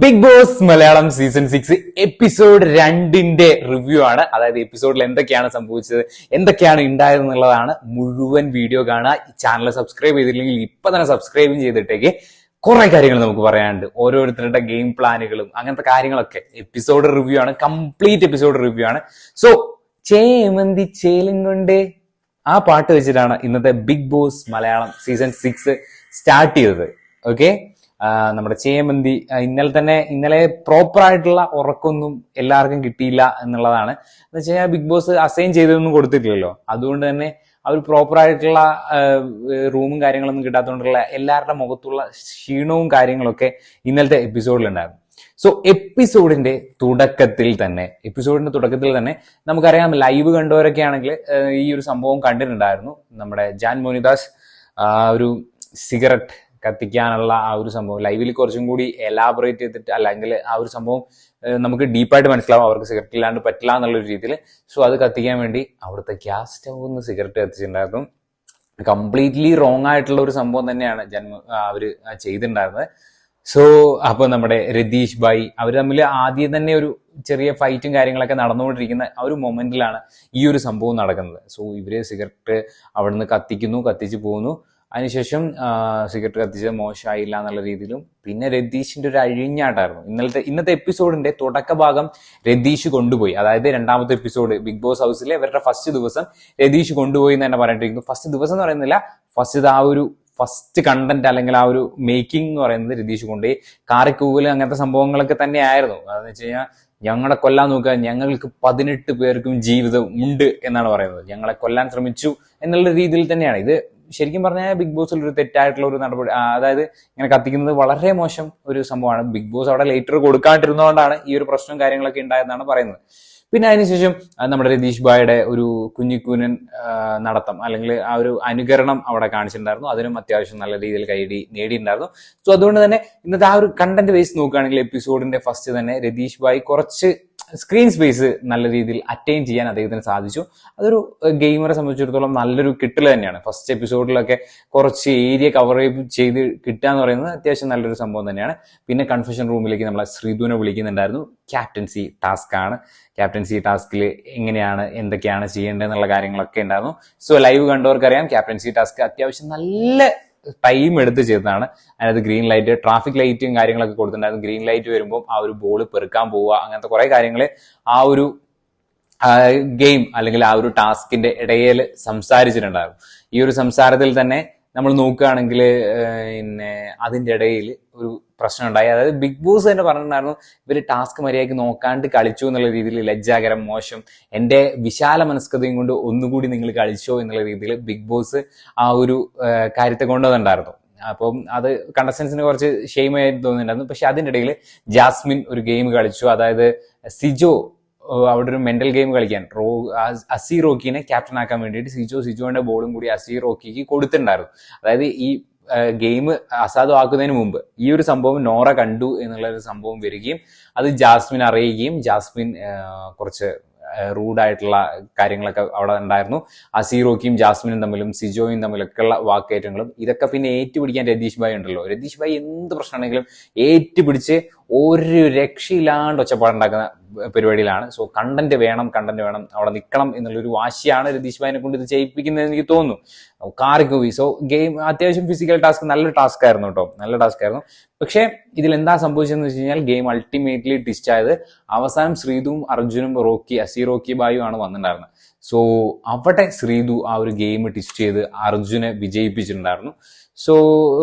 Big Boss Malayalam season six episode രണ്ടിന്റെ review ആണ്. അതായത് എപ്പിസോഡിൽ എന്തൊക്കെയാണ് സംഭവിച്ചത് എന്തൊക്കെയാണ് ഉണ്ടായത് എന്നുള്ളതാണ് മുഴുവൻ വീഡിയോ കാണുക. ഈ ചാനൽ സബ്സ്ക്രൈബ് ചെയ്തില്ലെങ്കിൽ ഇപ്പൊ തന്നെ സബ്സ്ക്രൈബും ചെയ്തിട്ടേക്ക് കുറെ കാര്യങ്ങൾ നമുക്ക് പറയാനുണ്ട്. ഓരോരുത്തരുടെ ഗെയിം പ്ലാനുകളും അങ്ങനത്തെ കാര്യങ്ങളൊക്കെ എപ്പിസോഡ് റിവ്യൂ ആണ് കംപ്ലീറ്റ് എപ്പിസോഡ് റിവ്യൂ ആണ്. സോ ചേമന്തി ചേലും കൊണ്ട് ആ പാട്ട് വെച്ചിട്ടാണ് ഇന്നത്തെ Big Boss Malayalam season six start ചെയ്തത്. ഓക്കെ നമ്മുടെ ചേമന്തി ഇന്നലെ തന്നെ ഇന്നലെ പ്രോപ്പർ ആയിട്ടുള്ള ഉറക്കൊന്നും എല്ലാവർക്കും കിട്ടിയില്ല എന്നുള്ളതാണ്. എന്ന് വെച്ച് കഴിഞ്ഞാൽ ബിഗ് ബോസ് അസൈൻ ചെയ്തൊന്നും കൊടുത്തിട്ടില്ലല്ലോ. അതുകൊണ്ട് തന്നെ അവർ പ്രോപ്പർ ആയിട്ടുള്ള റൂമും കാര്യങ്ങളൊന്നും കിട്ടാത്തതുകൊണ്ടുള്ള എല്ലാവരുടെ മുഖത്തുള്ള ക്ഷീണവും കാര്യങ്ങളൊക്കെ ഇന്നലത്തെ എപ്പിസോഡിലുണ്ടായിരുന്നു സോ എപ്പിസോഡിന്റെ തുടക്കത്തിൽ തന്നെ എപ്പിസോഡിന്റെ തുടക്കത്തിൽ തന്നെ നമുക്കറിയാം ലൈവ് കണ്ടവരൊക്കെ ആണെങ്കിൽ ഈ ഒരു സംഭവം കണ്ടിട്ടുണ്ടായിരുന്നു. നമ്മുടെ ജാൻ മോനിദാസ് ഒരു സിഗരറ്റ് കത്തിക്കാനുള്ള ആ ഒരു സംഭവം. ലൈവിൽ കുറച്ചും കൂടി എലാബറേറ്റ് ചെയ്തിട്ട് അല്ലെങ്കിൽ ആ ഒരു സംഭവം നമുക്ക് ഡീപ്പായിട്ട് മനസ്സിലാവും അവർക്ക് സിഗരറ്റ് ഇല്ലാണ്ട് പറ്റില്ല എന്നുള്ള ഒരു രീതിയിൽ സോ അത് കത്തിക്കാൻ വേണ്ടി അവിടുത്തെ ഗ്യാസ് സ്റ്റൗന്ന് സിഗരറ്റ് കത്തിച്ചിട്ടുണ്ടായിരുന്നു. കംപ്ലീറ്റ്ലി റോങ് ആയിട്ടുള്ള ഒരു സംഭവം തന്നെയാണ് ജന്മ അവർ ചെയ്തിട്ടുണ്ടായിരുന്നത്. സോ അപ്പൊ നമ്മുടെ രതീഷ് ഭായ് അവർ തമ്മിൽ ആദ്യം തന്നെ ഒരു ചെറിയ ഫൈറ്റും കാര്യങ്ങളൊക്കെ നടന്നുകൊണ്ടിരിക്കുന്ന ആ ഒരു മൊമെന്റിലാണ് ഈ ഒരു സംഭവം നടക്കുന്നത്. സോ ഇവർ സിഗരറ്റ് അവിടുന്ന് കത്തിക്കുന്നു കത്തിച്ച് പോകുന്നു. അതിനുശേഷം സിഗരറ്റ് കത്തിച്ചത് മോശമായില്ല എന്നുള്ള രീതിയിലും പിന്നെ രതീഷിന്റെ ഒരു അഴിഞ്ഞാട്ടായിരുന്നു. ഇന്നലത്തെ ഇന്നത്തെ എപ്പിസോഡിന്റെ തുടക്ക ഭാഗം രതീഷ് കൊണ്ടുപോയി. അതായത് രണ്ടാമത്തെ എപ്പിസോഡ് ബിഗ് ബോസ് ഹൗസിലെ ഇവരുടെ ഫസ്റ്റ് ദിവസം രതീഷ് കൊണ്ടുപോയി എന്ന് തന്നെ പറഞ്ഞിട്ടിരിക്കുന്നു. ഫസ്റ്റ് ദിവസം എന്ന് പറയുന്നില്ല ഫസ്റ്റ് ആ ഒരു ഫസ്റ്റ് കണ്ടന്റ് അല്ലെങ്കിൽ ആ ഒരു മേക്കിംഗ് എന്ന് പറയുന്നത് രതീഷ് കൊണ്ടുപോയി. കാറിക്കൂവൽ അങ്ങനത്തെ സംഭവങ്ങളൊക്കെ തന്നെയായിരുന്നു. അതെന്ന് വെച്ച് കഴിഞ്ഞാൽ ഞങ്ങളെ കൊല്ലാൻ നോക്കുക ഞങ്ങൾക്ക് പതിനെട്ട് പേർക്കും ജീവിതം ഉണ്ട് എന്നാണ് പറയുന്നത്. ഞങ്ങളെ കൊല്ലാൻ ശ്രമിച്ചു എന്നുള്ള രീതിയിൽ തന്നെയാണ്. ഇത് ശരിക്കും പറഞ്ഞാൽ ബിഗ് ബോസിൽ ഒരു തെറ്റായിട്ടുള്ള ഒരു നടപടി അതായത് ഇങ്ങനെ കത്തിക്കുന്നത് വളരെ മോശം ഒരു സംഭവമാണ്. ബിഗ് ബോസ് അവിടെ ലേറ്റർ കൊടുക്കാണ്ടിരുന്നതുകൊണ്ടാണ് ഈ ഒരു പ്രശ്നവും കാര്യങ്ങളൊക്കെ ഉണ്ടായതെന്നാണ് പറയുന്നത്. പിന്നെ അതിനുശേഷം നമ്മുടെ രതീഷ് ബായുടെ ഒരു കുഞ്ഞിക്കൂനൻ നടത്തം അല്ലെങ്കിൽ ആ ഒരു അനുകരണം അവിടെ കാണിച്ചിട്ടുണ്ടായിരുന്നു. അതിനും അത്യാവശ്യം നല്ല രീതിയിൽ കൈടി നേടിയിട്ടുണ്ടായിരുന്നു. സോ അതുകൊണ്ട് തന്നെ ഇന്നത്തെ ആ ഒരു കണ്ടന്റ് ബേസ് നോക്കുകയാണെങ്കിൽ എപ്പിസോഡിന്റെ ഫസ്റ്റ് തന്നെ രതീഷ് ബായി കുറച്ച് സ്ക്രീൻ സ്പേസ് നല്ല രീതിയിൽ അറ്റൈൻ ചെയ്യാൻ അദ്ദേഹത്തിന് സാധിച്ചു. അതൊരു ഗെയിമറെ സംബന്ധിച്ചിടത്തോളം നല്ലൊരു കിട്ടൽ തന്നെയാണ്. ഫസ്റ്റ് എപ്പിസോഡിലൊക്കെ കുറച്ച് ഏരിയ കവർ ചെയ്ത് കിട്ടുക എന്ന് പറയുന്നത് അത്യാവശ്യം നല്ലൊരു സംഭവം തന്നെയാണ്. പിന്നെ കൺഫെഷൻ റൂമിലേക്ക് നമ്മളെ ശ്രീധുവിനെ വിളിക്കുന്നുണ്ടായിരുന്നു. ക്യാപ്റ്റൻസി ടാസ്ക് ആണ്. ക്യാപ്റ്റൻസി ടാസ്കിൽ എങ്ങനെയാണ് എന്തൊക്കെയാണ് ചെയ്യേണ്ടത് എന്നുള്ള കാര്യങ്ങളൊക്കെ ഉണ്ടായിരുന്നു. സോ ലൈവ് കണ്ടവർക്കറിയാം. ക്യാപ്റ്റൻസി ടാസ്ക് അത്യാവശ്യം നല്ല ടൈം എടുത്ത് ചെയ്തതാണ്. അതിനകത്ത് ഗ്രീൻ ലൈറ്റ് ട്രാഫിക് ലൈറ്റും കാര്യങ്ങളൊക്കെ കൊടുത്തിട്ടുണ്ടായിരുന്നു. ഗ്രീൻ ലൈറ്റ് വരുമ്പോൾ ആ ഒരു ബോൾ പെറുക്കാൻ പോവുക അങ്ങനത്തെ കുറെ കാര്യങ്ങൾ ആ ഒരു ഗെയിം അല്ലെങ്കിൽ ആ ഒരു ടാസ്കിന്റെ ഇടയിൽ സംസാരിച്ചിട്ടുണ്ടായിരുന്നു. ഈ ഒരു സംസാരത്തിൽ തന്നെ നമ്മൾ നോക്കുകയാണെങ്കിൽ പിന്നെ അതിന്റെ ഇടയിൽ ഒരു പ്രശ്നം ഉണ്ടായി അതായത് ബിഗ് ബോസ് തന്നെ പറഞ്ഞിട്ടുണ്ടായിരുന്നു ഇവർ ടാസ്ക് മര്യാദയ്ക്ക് നോക്കാണ്ട് കളിച്ചു എന്നുള്ള രീതിയിൽ ലജ്ജാകരം മോശം. എന്റെ വിശാല മനസ്കതയും കൊണ്ട് ഒന്നുകൂടി നിങ്ങൾ കളിച്ചോ എന്നുള്ള രീതിയിൽ ബിഗ് ബോസ് ആ ഒരു കാര്യത്തെ കൊണ്ടുവന്നിട്ടുണ്ടായിരുന്നു. അപ്പം അത് കണ്ടസ്റ്റൻസിന് കുറച്ച് ഷെയിമായിട്ട് തോന്നുന്നുണ്ടായിരുന്നു പക്ഷെ അതിന്റെ ഇടയിൽ ജാസ്മിൻ ഒരു ഗെയിം കളിച്ചു. അതായത് സിജോ അവിടെ ഒരു മെന്റൽ ഗെയിം കളിക്കാൻ. റോ അസി റോക്കിനെ ക്യാപ്റ്റൻ ആക്കാൻ വേണ്ടിയിട്ട് സിജോ സിജോന്റെ ബോളും കൂടി അസി റോക്കിക്ക് കൊടുത്തിട്ടുണ്ടായിരുന്നു. അതായത് ഈ ഗെയിം അസാധുവാക്കുന്നതിന് മുമ്പ് ഈ ഒരു സംഭവം നോറ കണ്ടു എന്നുള്ള ഒരു സംഭവം വരികയും അത് ജാസ്മിൻ അറിയുകയും ജാസ്മിൻ കുറച്ച് റൂഡായിട്ടുള്ള കാര്യങ്ങളൊക്കെ അവിടെ ഉണ്ടായിരുന്നു. അസീറോക്കിയും ജാസ്മിനും തമ്മിലും സിജോയും തമ്മിലൊക്കെയുള്ള വാക്കേറ്റങ്ങളും ഇതൊക്കെ പിന്നെ ഏറ്റുപിടിക്കാൻ രതീഷ് ഭായി ഉണ്ടല്ലോ. രതീഷ് ഭായി എന്ത് പ്രശ്നമാണെങ്കിലും ഏറ്റുപിടിച്ച് ഒരു രക്ഷയില്ലാണ്ട് ഒച്ചപ്പാടുണ്ടാക്കുന്ന പരിപാടിയിലാണ്. സോ കണ്ടന്റ് വേണം കണ്ടന്റ് വേണം അവിടെ നിൽക്കണം എന്നുള്ളൊരു വാശിയാണ് രതീഷ് ഭായിനെ കൊണ്ട് ഇത് ചെയ്യിപ്പിക്കുന്നത് എനിക്ക് തോന്നുന്നു. കാറിക്ക് പോയി. സോ ഗെയിം അത്യാവശ്യം ഫിസിക്കൽ ടാസ്ക് നല്ല ടാസ്ക് ആയിരുന്നു കേട്ടോ. നല്ല ടാസ്ക് ആയിരുന്നു. പക്ഷേ ഇതിൽ എന്താ സംഭവിച്ചതെന്ന് വെച്ച് കഴിഞ്ഞാൽ ഗെയിം അൾട്ടിമേറ്റ്ലി ടിസ്റ്റ് ആയത് അവസാനം ശ്രീതുവും അർജുനും റോക്കി അസി റോക്കി ബായും ആണ് വന്നിട്ടുണ്ടായിരുന്നത്. സോ അവിടെ ശ്രീതു ആ ഒരു ഗെയിം ടിസ്റ്റ് ചെയ്ത് അർജുനെ വിജയിപ്പിച്ചിട്ടുണ്ടായിരുന്നു. സോ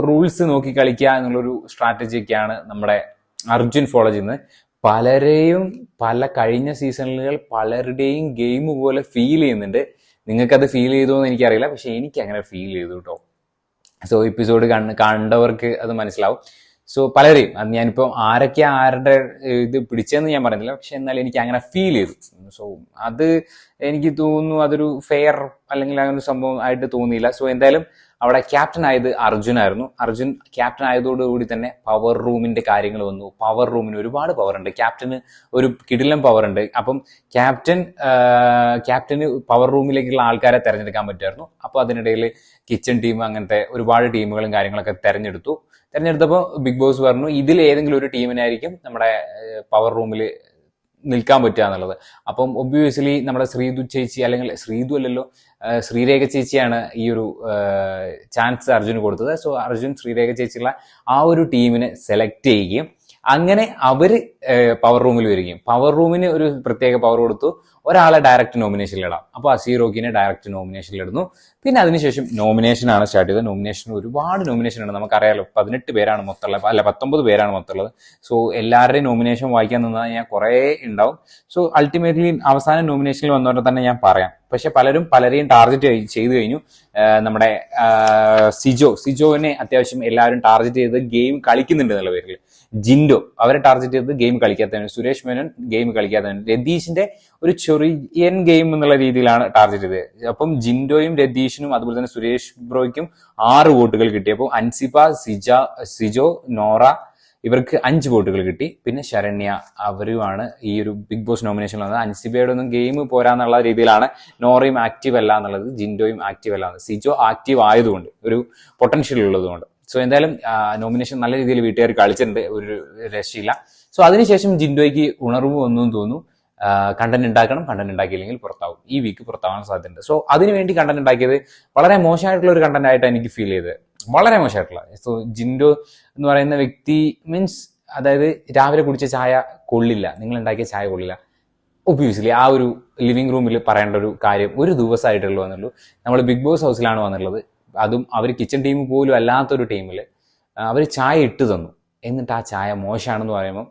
റൂൾസ് നോക്കി കളിക്കുക എന്നുള്ളൊരു സ്ട്രാറ്റജിയൊക്കെയാണ് നമ്മുടെ അർജുൻ ഫോളോ ചെയ്യുന്നത്. പലരെയും പല കഴിഞ്ഞ സീസണുകൾ പലരുടെയും ഗെയിം പോലെ ഫീൽ ചെയ്യുന്നുണ്ട്. നിങ്ങൾക്കത് ഫീൽ ചെയ്തോ എന്ന് എനിക്കറിയില്ല. പക്ഷെ എനിക്ക് അങ്ങനെ ഫീൽ ചെയ്തു കേട്ടോ സോ എപ്പിസോഡ് കണ്ട് കണ്ടവർക്ക് അത് മനസ്സിലാവും. സോ പലരെയും അത് ഞാനിപ്പോൾ ആരൊക്കെ ആരുടെ ഇത് പിടിച്ചതെന്ന് ഞാൻ പറയുന്നില്ല പക്ഷെ എന്നാലും എനിക്ക് അങ്ങനെ ഫീൽ ചെയ്തു. സോ അത് എനിക്ക് തോന്നുന്നു അതൊരു ഫെയർ അല്ലെങ്കിൽ അങ്ങനെ ഒരു സംഭവം ആയിട്ട് തോന്നിയില്ല. സോ എന്തായാലും അവിടെ ക്യാപ്റ്റൻ ആയത് അർജുൻ ആയിരുന്നു. അർജുൻ ക്യാപ്റ്റൻ ആയതോടുകൂടി തന്നെ പവർ റൂമിന്റെ കാര്യങ്ങൾ വന്നു. പവർ റൂമിന് ഒരുപാട് പവർ ഉണ്ട്. ക്യാപ്റ്റന് ഒരു കിടിലം പവർ ഉണ്ട്. അപ്പം ക്യാപ്റ്റൻ ക്യാപ്റ്റന് പവർ റൂമിലേക്കുള്ള ആൾക്കാരെ തിരഞ്ഞെടുക്കാൻ പറ്റുമായിരുന്നു. അപ്പോൾ അതിനിടയിൽ കിച്ചൺ ടീം അങ്ങനത്തെ ഒരുപാട് ടീമുകളും കാര്യങ്ങളൊക്കെ തിരഞ്ഞെടുത്തു. തിരഞ്ഞെടുത്തപ്പോൾ ബിഗ് ബോസ് പറഞ്ഞു ഇതിൽ ഏതെങ്കിലും ഒരു ടീമിനായിരിക്കും നമ്മുടെ പവർ റൂമിൽ നിൽക്കാൻ പറ്റുക എന്നുള്ളത്. അപ്പം ഒബ്വിയസ്ലി നമ്മുടെ ശ്രീതു ചേച്ചി അല്ലെങ്കിൽ ശ്രീതു അല്ലല്ലോ ശ്രീരേഖ ചേച്ചിയാണ് ഈ ഒരു ചാൻസ് അർജുന് കൊടുത്തത്. സോ അർജുൻ ശ്രീരേഖ ചേച്ചിയുള്ള ആ ഒരു ടീമിനെ സെലക്ട് ചെയ്യുകയും അങ്ങനെ അവർ പവർ റൂമിൽ വരികയും. പവർ റൂമിന് ഒരു പ്രത്യേക പവർ കൊടുത്തു. ഒരാളെ ഡയറക്റ്റ് നോമിനേഷനിൽ ഇടാം. അപ്പോൾ അസീറോക്കിനെ ഡയറക്റ്റ് നോമിനേഷനിൽ ഇടുന്നു. പിന്നെ അതിനുശേഷം നോമിനേഷൻ ആണ് സ്റ്റാർട്ട് ചെയ്തത്. നോമിനേഷൻ ഒരുപാട് നോമിനേഷൻ ഉണ്ട്. നമുക്കറിയാലോ പതിനെട്ട് പേരാണ് മൊത്തമുള്ളത് അല്ല പത്തൊമ്പത് പേരാണ് മൊത്തമുള്ളത്. സോ എല്ലാവരുടെയും നോമിനേഷൻ വായിക്കാൻ നിന്നാൽ ഞാൻ കുറേ ഉണ്ടാവും. സോ അൾട്ടിമേറ്റ്ലി അവസാന നോമിനേഷനിൽ വന്നവരെ തന്നെ ഞാൻ പറയാം. പക്ഷെ പലരും പലരെയും ടാർഗറ്റ് ചെയ്തു കഴിഞ്ഞു. നമ്മുടെ സിജോ. സിജോനെ അത്യാവശ്യം എല്ലാവരും ടാർഗറ്റ് ചെയ്ത് ഗെയിം കളിക്കുന്നുണ്ട് എന്നുള്ള പേരിൽ. ജിൻഡോ അവരെ ടാർഗറ്റ് ചെയ്ത് ഗെയിം കളിക്കാത്തതിന് സുരേഷ് മേനോൻ ഗെയിം കളിക്കാത്തതിന് രതീഷിന്റെ ഒരു ചെറിയൻ ഗെയിം എന്നുള്ള രീതിയിലാണ് ടാർഗറ്റ് ചെയ്തത്. അപ്പം ജിൻഡോയും രതീഷിനും അതുപോലെ തന്നെ സുരേഷ് ബ്രോയ്ക്കും ആറ് വോട്ടുകൾ കിട്ടി. അപ്പോൾ അൻസിബ സിജ സിജോ നോറ ഇവർക്ക് അഞ്ച് വോട്ടുകൾ കിട്ടി. പിന്നെ ശരണ്യ അവരുമാണ് ഈ ഒരു ബിഗ് ബോസ് നോമിനേഷൻ വന്നത്. അൻസിബയുടെ ഒന്നും ഗെയിം പോരാന്നുള്ള രീതിയിലാണ് നോറയും ആക്റ്റീവ് അല്ല എന്നുള്ളത് ജിൻഡോയും ആക്റ്റീവ് അല്ല സിജോ ആക്റ്റീവ് ആയതുകൊണ്ട് ഒരു പൊട്ടൻഷ്യൽ ഉള്ളതുകൊണ്ട്. സോ എന്തായാലും നോമിനേഷൻ നല്ല രീതിയിൽ വീട്ടുകാർ കളിച്ചിട്ടുണ്ട് ഒരു രക്ഷയില്ല. സോ അതിനുശേഷം ജിൻഡോയ്ക്ക് ഉണർവ് വന്നു തോന്നുന്നു. കണ്ടന്റ് ഉണ്ടാക്കണം കണ്ടന്റ് ഉണ്ടാക്കിയില്ലെങ്കിൽ പുറത്താവും. ഈ വീക്ക് പുറത്താവാൻ സാധ്യതയുണ്ട്. സോ അതിനുവേണ്ടി കണ്ടന്റ് ഉണ്ടാക്കിയത് വളരെ മോശമായിട്ടുള്ള ഒരു കണ്ടന്റ് ആയിട്ട് എനിക്ക് ഫീൽ ചെയ്തത്. വളരെ മോശമായിട്ടുള്ള. സോ ജിൻഡോ എന്ന് പറയുന്ന വ്യക്തി മീൻസ് അതായത് രാവിലെ കുടിച്ച ചായ കൊള്ളില്ല. നിങ്ങൾ ഉണ്ടാക്കിയ ചായ കൊള്ളില്ല. ഒബ്വിയസ്ലി ആ ഒരു ലിവിംഗ് റൂമിൽ പറയേണ്ട ഒരു കാര്യം ഒരു ദിവസമായിട്ടുള്ളൂ വന്നുള്ളൂ നമ്മൾ ബിഗ് ബോസ് ഹൗസിലാണ് വന്നുള്ളത് അതും അവർ കിച്ചൺ ടീം പോലും അല്ലാത്തൊരു ടീമിൽ അവർ ചായ ഇട്ട് തന്നു. എന്നിട്ട് ആ ചായ മോശമാണെന്ന് പറയുമ്പോൾ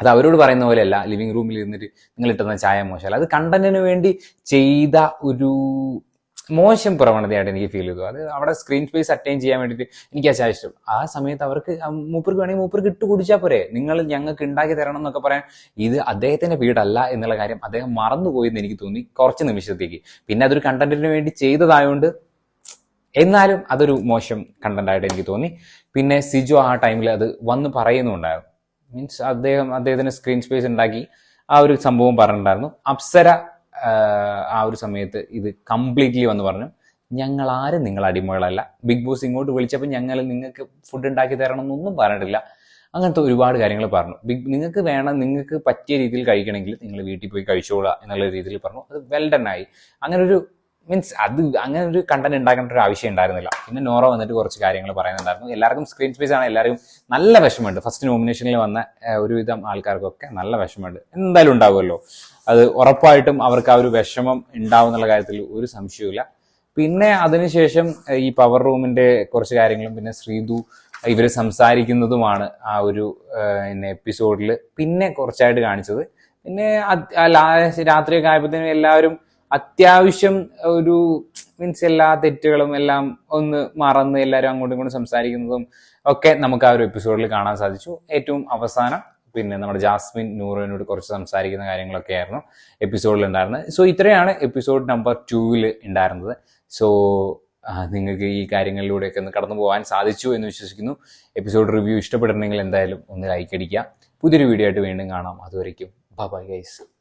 അത് അവരോട് പറയുന്ന പോലെയല്ല ലിവിങ് റൂമിൽ ഇരുന്നിട്ട് നിങ്ങൾ ഇട്ടുന്ന ചായ മോശമല്ല. അത് കണ്ടന്റിന് വേണ്ടി ചെയ്ത ഒരു മോശം പ്രവണതയായിട്ട് എനിക്ക് ഫീൽ ചെയ്തു. അത് അവിടെ സ്ക്രീൻ സ്പേസ് അറ്റൈൻ ചെയ്യാൻ വേണ്ടിയിട്ട് എനിക്ക് ആ ചായ ഇഷ്ടം. ആ സമയത്ത് അവർക്ക് മൂപ്പർക്ക് വേണമെങ്കിൽ മൂപ്പർക്ക് ഇട്ട് കുടിച്ചാൽ പോരെ. നിങ്ങൾ ഞങ്ങൾക്ക് ഉണ്ടാക്കി തരണം എന്നൊക്കെ പറയാൻ ഇത് അദ്ദേഹത്തിന്റെ വീടല്ല എന്നുള്ള കാര്യം അദ്ദേഹം മറന്നുപോയി എന്ന് എനിക്ക് തോന്നി കുറച്ച് നിമിഷത്തേക്ക്. പിന്നെ അതൊരു കണ്ടന്റിന് വേണ്ടി ചെയ്തതായതുകൊണ്ട് എന്നാലും അതൊരു മോശം കണ്ടന്റായിട്ട് എനിക്ക് തോന്നി. പിന്നെ സിജോ ആ ടൈമിൽ അത് വന്ന് പറയുന്നുണ്ടായിരുന്നു. മീൻസ് അദ്ദേഹം അദ്ദേഹത്തിന് സ്ക്രീൻ സ്പേസ് ഉണ്ടാക്കി ആ ഒരു സംഭവം പറഞ്ഞിട്ടുണ്ടായിരുന്നു. അപ്സര ആ ഒരു സമയത്ത് ഇത് കംപ്ലീറ്റ്ലി വന്ന് പറഞ്ഞു. ഞങ്ങൾ ആരും നിങ്ങൾ അടിമകളല്ല. ബിഗ് ബോസ് ഇങ്ങോട്ട് വിളിച്ചപ്പോൾ ഞങ്ങൾ നിങ്ങൾക്ക് ഫുഡ് ഉണ്ടാക്കി തരണം എന്നൊന്നും പറഞ്ഞിട്ടില്ല. അങ്ങനത്തെ ഒരുപാട് കാര്യങ്ങൾ പറഞ്ഞു. ബിഗ് നിങ്ങൾക്ക് വേണം നിങ്ങൾക്ക് പറ്റിയ രീതിയിൽ കഴിക്കണമെങ്കിൽ നിങ്ങൾ വീട്ടിൽ പോയി കഴിച്ചോളുക എന്നുള്ള രീതിയിൽ പറഞ്ഞു. അത് വെൽ ഡൺ ആയി. അങ്ങനെ ഒരു മീൻസ് അത് അങ്ങനെ ഒരു കണ്ടന്റ് ഉണ്ടാക്കേണ്ട ഒരു ആവശ്യം ഉണ്ടായിരുന്നില്ല. പിന്നെ നോറ വന്നിട്ട് കുറച്ച് കാര്യങ്ങൾ പറയുന്നുണ്ടായിരുന്നു. എല്ലാവർക്കും സ്ക്രീൻ സ്പേസ് ആണ്. എല്ലാവരും നല്ല വിഷമമുണ്ട്. ഫസ്റ്റ് നോമിനേഷനിൽ വന്ന ഒരുവിധം ആൾക്കാർക്കൊക്കെ നല്ല വിഷമമുണ്ട്. എന്തായാലും ഉണ്ടാവുമല്ലോ. അത് ഉറപ്പായിട്ടും അവർക്ക് ആ ഒരു വിഷമം ഉണ്ടാവും എന്നുള്ള കാര്യത്തിൽ ഒരു സംശയവുമില്ല. പിന്നെ അതിനുശേഷം ഈ പവർ റൂമിന്റെ കുറച്ച് കാര്യങ്ങളും പിന്നെ ശ്രീതു ഇവർ സംസാരിക്കുന്നതുമാണ് ആ ഒരു എപ്പിസോഡിൽ പിന്നെ കുറച്ചായിട്ട് കാണിച്ചത്. പിന്നെ രാത്രിയൊക്കെ ആയപ്പോഴത്തേനും എല്ലാവരും അത്യാവശ്യം ഒരു മീൻസ് എല്ലാ തെറ്റുകളും എല്ലാം ഒന്ന് മറന്ന് എല്ലാവരും അങ്ങോട്ടും ഇങ്ങോട്ടും സംസാരിക്കുന്നതും ഒക്കെ നമുക്ക് ആ ഒരു എപ്പിസോഡിൽ കാണാൻ സാധിച്ചു. ഏറ്റവും അവസാനം പിന്നെ നമ്മുടെ ജാസ്മിൻ നൂറിനോട് കുറച്ച് സംസാരിക്കുന്ന കാര്യങ്ങളൊക്കെ ആയിരുന്നു എപ്പിസോഡിൽ ഉണ്ടായിരുന്നത്. സോ ഇത്രയാണ് എപ്പിസോഡ് നമ്പർ ടൂവിൽ ഉണ്ടായിരുന്നത്. സോ നിങ്ങൾക്ക് ഈ കാര്യങ്ങളിലൂടെയൊക്കെ ഒന്ന് കടന്നു പോകാൻ സാധിച്ചു എന്ന് വിശ്വസിക്കുന്നു. എപ്പിസോഡ് റിവ്യൂ ഇഷ്ടപ്പെട്ടിട്ടുണ്ടെങ്കിൽ എന്തായാലും ഒന്ന് ലൈക്ക് അടിക്കുക. പുതിയൊരു വീഡിയോ ആയിട്ട് വീണ്ടും കാണാം. അതുവരയ്ക്കും ബൈ ഗൈസ്